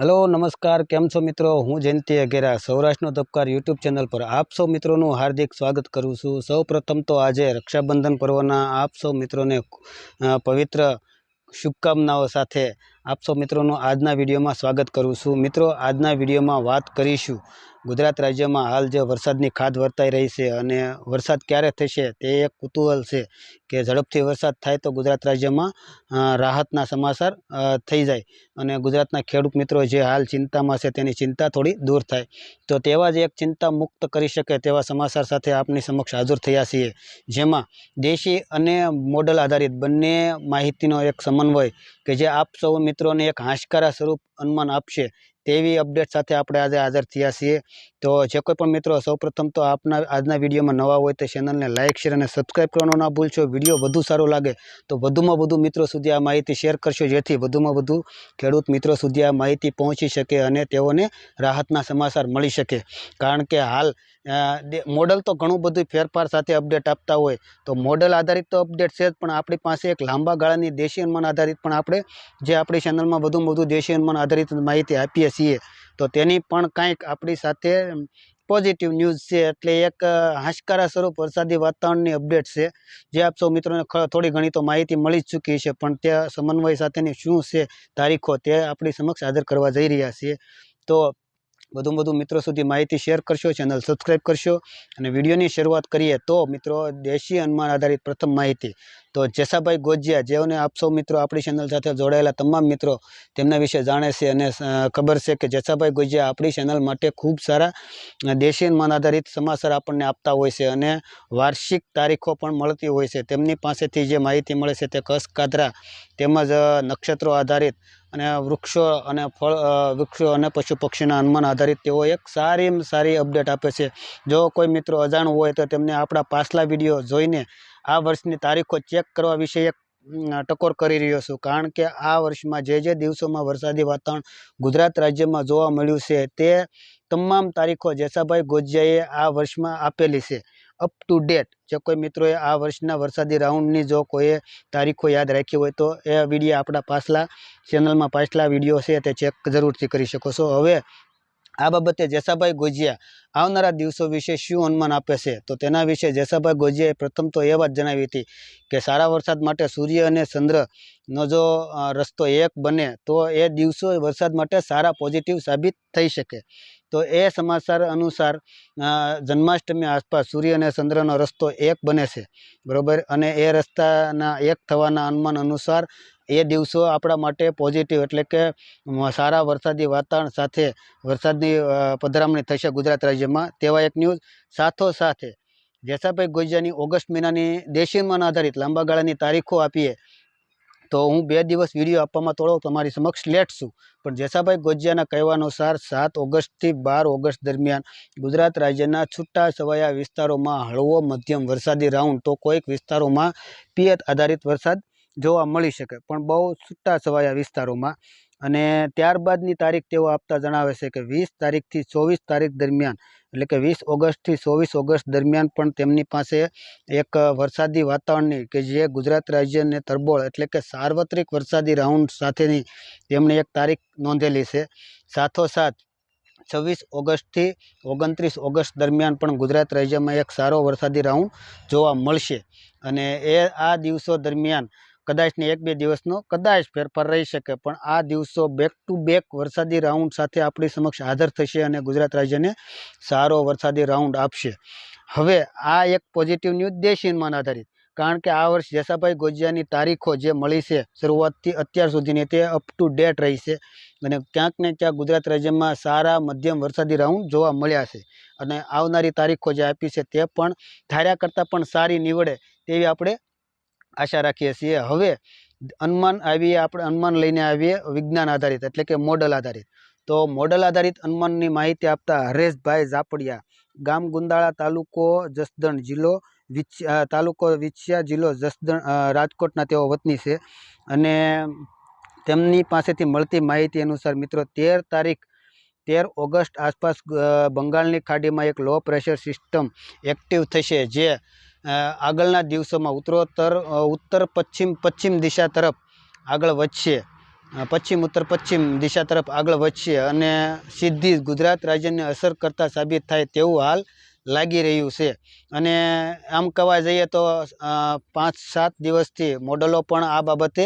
Hello, નમસ્કાર. કેમ છો મિત્રો? હું જયંતિ અઘેરા સૌરાષ્ટ્રનો ધબકાર યુટ્યુબ ચેનલ પર આપ સૌ મિત્રોનું હાર્દિક સ્વાગત કરું છું. સૌ તો આજે રક્ષાબંધન પર્વના આપ સૌ મિત્રોને પવિત્ર શુભકામનાઓ સાથે આપ સૌ મિત્રોનું આજના વિડીયોમાં સ્વાગત કરું છું. મિત્રો, આજના વિડીયોમાં વાત કરીશું ગુજરાત રાજ્યમાં હાલ જે વરસાદની ખાદ વર્તાઈ રહી છે અને વરસાદ ક્યારે થશે તે એક કુતૂહલ છે કે ઝડપથી વરસાદ થાય તો ગુજરાત રાજ્યમાં રાહતના સમાચાર થઈ જાય. અને ગુજરાતના ખેડૂત મિત્રો જે હાલ ચિંતામાં છે તેની ચિંતા થોડી દૂર થાય. તો તેવા જ એક ચિંતા મુક્ત કરી શકે તેવા સમાચાર સાથે આપની સમક્ષ હાજર થયા છીએ. જેમાં દેશી અને મોડલ આધારિત બંને માહિતીનો એક સમન્વય કે જે આપ સૌ મિત્રોને એક હાશકારા સ્વરૂપ અનુમાન આપશે તેવી અપડેટ સાથે આપણે આજે હાજર થયા છીએ. તો જે કોઈ પણ મિત્રો, સૌપ્રથમ તો આપના આજના વિડીયોમાં નવા હોય તો ચેનલને લાઇક શેર અને સબસ્ક્રાઈબ કરવાનો ના ભૂલશો. વીડિયો વધુ સારો લાગે તો વધુમાં વધુ મિત્રો સુધી આ માહિતી શેર કરશો, જેથી વધુમાં વધુ ખેડૂત મિત્રો સુધી આ માહિતી પહોંચી શકે અને તેઓને રાહતના સમાચાર મળી શકે. કારણ કે હાલ મોડલ તો ઘણું બધું ફેરફાર સાથે અપડેટ આપતા હોય. તો મોડલ આધારિત તો અપડેટ છે જ, પણ આપણી પાસે એક લાંબા ગાળાની દેશી અનુમાન આધારિત પણ આપણે, જે આપણી ચેનલમાં વધુમાં વધુ દેશી અનુમાન આધારિત માહિતી આપીએ છીએ. તો તેની પણ કાંઈક આપણી સાથે પોઝિટિવ ન્યૂઝ છે, એટલે એક હાશકારા સ્વરૂપ વરસાદી વાતાવરણની અપડેટ છે. જે આપ સૌ મિત્રોને થોડી ઘણી તો માહિતી મળી જ ચૂકી છે, પણ તે સમન્વય સાથેની શું છે, તારીખો તે આપણી સમક્ષ હાજર કરવા જઈ રહ્યા છીએ. તો વધુમાં વધુ મિત્રો સુધી માહિતી શેર કરશો ચેનલ સબસ્ક્રાઈબ કરશો અને વિડીયોની શરૂઆત કરીએ તો મિત્રો દેશી અનુમાન આધારિત પ્રથમ માહિતી તો જેસાભાઈ ગોજિયા, જેઓને આપ સૌ મિત્રો આપણી ચેનલ સાથે જોડાયેલા તમામ મિત્રો, તેમના વિશે જાણે છે અને ખબર છે કે જેસાભાઈ ગોજિયા આપણી ચેનલ માટે ખૂબ સારા દેશી અનુમાન આધારિત સમાચાર આપણને આપતા હોય છે અને વાર્ષિક તારીખો પણ મળતી હોય છે. તેમની પાસેથી જે માહિતી મળે છે તે કસ કાદરા તેમજ નક્ષત્રો આધારિત અને વૃક્ષો અને ફળ વૃક્ષો અને પશુ પક્ષીના અનુમાન આધારિત તેઓ એક સારી સારી અપડેટ આપે છે. જો કોઈ મિત્રો અજાણું હોય તો તેમને આપણા પાછલા વીડિયો જોઈને આ વર્ષની તારીખો ચેક કરવા વિશે એક ટકોર કરી રહ્યો છું. કારણ કે આ વર્ષમાં જે જે દિવસોમાં વરસાદી વાતાવરણ ગુજરાત રાજ્યમાં જોવા મળ્યું છે, તે તમામ તારીખો જેસાભાઈ ગોજિયાએ આ વર્ષમાં આપેલી છે. અપ ટુ ડેટ જે કોઈ મિત્રોએ આ વર્ષના વરસાદી રાઉન્ડની જો કોઈએ તારીખો યાદ રાખી હોય તો એ વીડિયો આપણા પાછલા ચેનલમાં પાછલા વીડિયો છે, તે ચેક જરૂરથી કરી શકો છો. હવે આ બાબતે જેસાભાઈ ગોજિયા આવનારા દિવસો વિશે શું અનુમાન આપે છે? તો તેના વિશે જેસાભાઈ ગોજિયાએ પ્રથમ તો એ વાત જણાવી હતી કે સારા વરસાદ માટે સૂર્ય અને ચંદ્રનો જો રસ્તો એક બને તો એ દિવસો વરસાદ માટે સારા પોઝિટિવ સાબિત થઈ શકે. તો એ સમાચાર અનુસાર જન્માષ્ટમી આસપાસ સૂર્ય અને ચંદ્રનો રસ્તો એક બને છે. બરાબર? અને એ રસ્તાના એક થવાના અનુમાન અનુસાર એ દિવસો આપણા માટે પોઝિટિવ એટલે કે સારા વરસાદી વાતાવરણ સાથે વરસાદની પધરામણી થશે ગુજરાત રાજ્યમાં. તેવા એક ન્યૂઝ સાથોસાથે જેસાભાઈ ગોજિયાની ઓગસ્ટ મહિનાની દેશીમાન આધારિત લાંબા ગાળાની તારીખો આપીએ, તો હું બે દિવસ વીડિયો આપવામાં થોડો તમારી સમક્ષ લેટ છું. પણ જેસાભાઈ ગોજિયાના કહેવાનુસાર સાત ઓગસ્ટથી બાર ઓગસ્ટ દરમિયાન ગુજરાત રાજ્યના છૂટા છવાયા વિસ્તારોમાં હળવો મધ્યમ વરસાદી રાઉન્ડ તો કોઈક વિસ્તારોમાં પિયત આધારિત વરસાદ જોવા મળી શકે. પણ બહુ છૂટા છવાયા વિસ્તારોમાં અને ત્યારબાદની તારીખ તેઓ આપતા જણાવે છે કે વીસ તારીખથી ચોવીસ તારીખ દરમિયાન, એટલે કે વીસ ઓગસ્ટથી ચોવીસ ઓગસ્ટ દરમિયાન પણ તેમની પાસે એક વરસાદી વાતાવરણની કે જે ગુજરાત રાજ્યને તરબોળ એટલે કે સાર્વત્રિક વરસાદી રાઉન્ડ સાથેની તેમણે એક તારીખ નોંધેલી છે. સાથોસાથ છવ્વીસ ઓગસ્ટથી ઓગણત્રીસ ઓગસ્ટ દરમિયાન પણ ગુજરાત રાજ્યમાં એક સારો વરસાદી રાઉન્ડ જોવા મળશે. અને એ આ દિવસો દરમિયાન કદાચ ને એક બે દિવસનો કદાચ ફેરફાર રહી શકે, પણ આ દિવસો બેક ટુ બેક વરસાદી રાઉન્ડ સાથે આપણી સમક્ષ હાજર થશે અને ગુજરાત રાજ્યને સારો વરસાદી રાઉન્ડ આપશે. હવે આ એક પોઝિટિવ ન્યૂઝ દેશી અનુમાન આધારિત, કારણ કે આ વર્ષ જેસાભાઈ ગોજિયાની તારીખો જે મળી છે, શરૂઆતથી અત્યાર સુધીની તે અપ ટુ ડેટ રહી અને ક્યાંક ને ક્યાંક ગુજરાત રાજ્યમાં સારા મધ્યમ વરસાદી રાઉન્ડ જોવા મળ્યા છે અને આવનારી તારીખો જે આપી છે તે પણ ધાર્યા કરતાં પણ સારી નીવડે તેવી આપણે આશા રાખીએ છીએ. હવે અનુમાન આવીએ, આપણે અનુમાન લઈને આવીએ વિજ્ઞાન આધારિત, એટલે કે મોડલ આધારિત. તો મોડલ આધારિત અનુમાનની માહિતી આપતા હરેશભાઈ ઝાપડિયા, ગામ ગુંદાળા તાલુકો જસદણ જિલ્લો વિછ તાલુકો વિછિયા જિલ્લો જસદણ રાજકોટના તેઓ વતની છે. અને તેમની પાસેથી મળતી માહિતી અનુસાર મિત્રો, તેર તારીખ, તેર ઓગસ્ટ આસપાસ બંગાળની ખાડીમાં એક લો પ્રેશર સિસ્ટમ એક્ટિવ થશે, જે આગળના દિવસોમાં ઉત્તરોત્તર ઉત્તર પશ્ચિમ પશ્ચિમ દિશા તરફ આગળ વધશે. પશ્ચિમ, ઉત્તર, પશ્ચિમ દિશા તરફ આગળ વધશે અને સીધી ગુજરાત રાજ્યને અસર કરતા સાબિત થાય તેવું હાલ લાગી રહ્યું છે. અને આમ કહેવા જઈએ તો પાંચ સાત દિવસથી મોડલો પણ આ બાબતે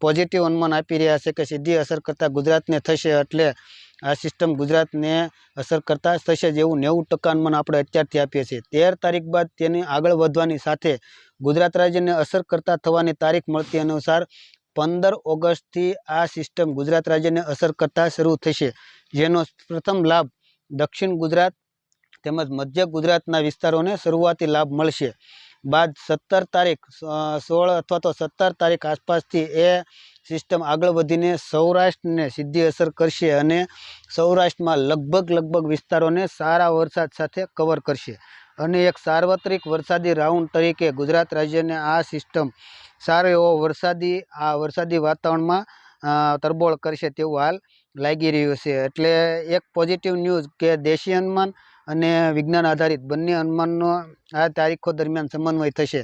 પોઝિટિવ અનુમાન આપી રહ્યા છે કે સીધી અસર કરતાં ગુજરાતને થશે એટલે આ સિસ્ટમ ગુજરાતને અસર કરતાં થશે જેવું નેવું ટકા અનુમાન આપણે અત્યારથી આપીએ છીએ. તેર તારીખ બાદ તેની આગળ વધવાની સાથે ગુજરાત રાજ્યને અસર કરતાં થવાની તારીખ મળતી અનુસાર પંદર ઓગસ્ટથી આ સિસ્ટમ ગુજરાત રાજ્યને અસર કરતાં શરૂ થશે. જેનો પ્રથમ લાભ દક્ષિણ ગુજરાત તેમજ મધ્ય ગુજરાતના વિસ્તારોને શરૂઆતી લાભ મળશે. બાદ સત્તર તારીખ સોળ અથવા તો સત્તર તારીખ આસપાસથી એ સિસ્ટમ આગળ વધીને સૌરાષ્ટ્રને સીધી અસર કરશે અને સૌરાષ્ટ્રમાં લગભગ લગભગ વિસ્તારોને સારા વરસાદ સાથે કવર કરશે. અને એક સાર્વત્રિક વરસાદી રાઉન્ડ તરીકે ગુજરાત રાજ્યને આ સિસ્ટમ સારો એવો વરસાદી, આ વરસાદી વાતાવરણમાં તરબોળ કરશે તેવું હાલ લાગી રહ્યું છે. એટલે એક પોઝિટિવ ન્યૂઝ કે દેશી અનુમાન અને વિજ્ઞાન આધારિત બંને અનુમાનનો આ તારીખો દરમિયાન સમન્વય થશે.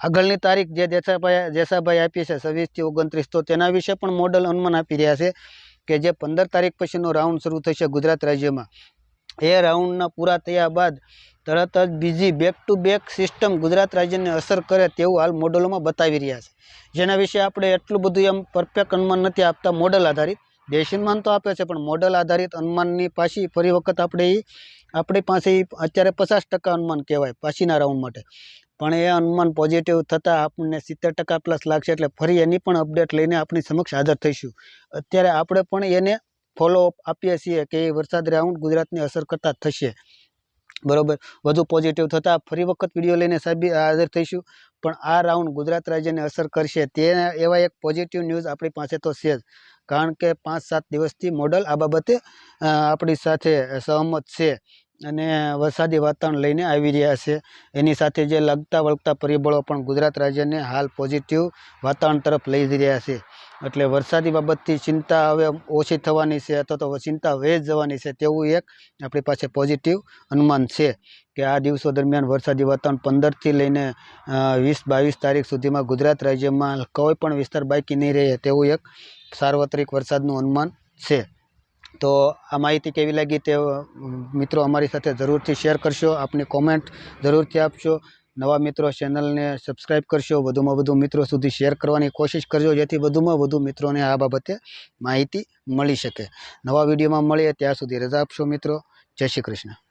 આગળની તારીખ જે દેસાભાઈ જેસાભાઈ આપી છે છવ્વીસથી ઓગણત્રીસ, તો તેના વિશે પણ મોડલ અનુમાન આપી રહ્યા છે કે જે પંદર તારીખ પછીનો રાઉન્ડ શરૂ થશે ગુજરાત રાજ્યમાં. એ રાઉન્ડના પૂરા થયા બાદ તરત જ બીજી back to back system Gujarat રાજ્યને અસર કરે તેવું હાલ મોડલોમાં બતાવી રહ્યા છે. જેના વિશે આપણે એટલું બધું એમ પરફેક્ટ અનુમાન નથી આપતા મોડલ આધારિત. દેશીનમાન તો આપે છે, પણ મોડલ આધારિત અનુમાનની પાછી ફરી વખત આપણે એ આપણી પાસે અત્યારે પચાસ ટકા અનુમાન કહેવાય પાછીના રાઉન્ડ માટે. પણ એ અનુમાન પોઝિટિવ થતાં આપણને સિત્તેર ટકા પ્લસ લાગશે એટલે ફરી એની પણ અપડેટ લઈને આપણી સમક્ષ હાજર થઈશું. અત્યારે આપણે પણ એને ફોલો આપીએ છીએ કે એ વરસાદ રાઉન્ડ ગુજરાતને અસર કરતા થશે. બરોબર? વધુ પોઝિટિવ થતાં ફરી વખત વીડિયો લઈને સાહેબ હાજર થઈશું. પણ આ રાઉન્ડ ગુજરાત રાજ્યને અસર કરશે તે એવા એક પોઝિટિવ ન્યૂઝ આપણી પાસે તો છે જ. કારણ કે પાંચ સાત દિવસથી મોડલ આ બાબતે આપણી સાથે સહમત છે. અને વરસાદી વાતાવરણ લઈને આવી રહ્યા છે. એની સાથે જે લગતા વળગતા પરિબળો પણ ગુજરાત રાજ્યને હાલ પોઝિટિવ વાતાવરણ તરફ લઈ જઈ રહ્યા છે. એટલે વરસાદી બાબતથી ચિંતા હવે ઓછી થવાની છે અથવા તો ચિંતા વહે જવાની છે તેવું એક આપણી પાસે પોઝિટિવ અનુમાન છે કે આ દિવસો દરમિયાન વરસાદી વાતાવરણ પંદરથી લઈને વીસ બાવીસ તારીખ સુધીમાં ગુજરાત રાજ્યમાં કોઈ પણ વિસ્તાર બાકી નહીં રહે તેવું એક સાર્વત્રિક વરસાદનું અનુમાન છે. તો આ માહિતી કેવી લાગી તે મિત્રો અમારી સાથે જરૂરથી શેર કરશો, આપની કોમેન્ટ જરૂરથી આપશો. નવા મિત્રો ચેનલને સબસ્ક્રાઈબ કરશો, વધુમાં વધુ મિત્રો સુધી શેર કરવાની કોશિશ કરજો, જેથી વધુમાં વધુ મિત્રોને આ બાબતે માહિતી મળી શકે. નવા વિડીયોમાં મળીએ, ત્યાં સુધી રજા આપશો મિત્રો. જય શ્રી કૃષ્ણ.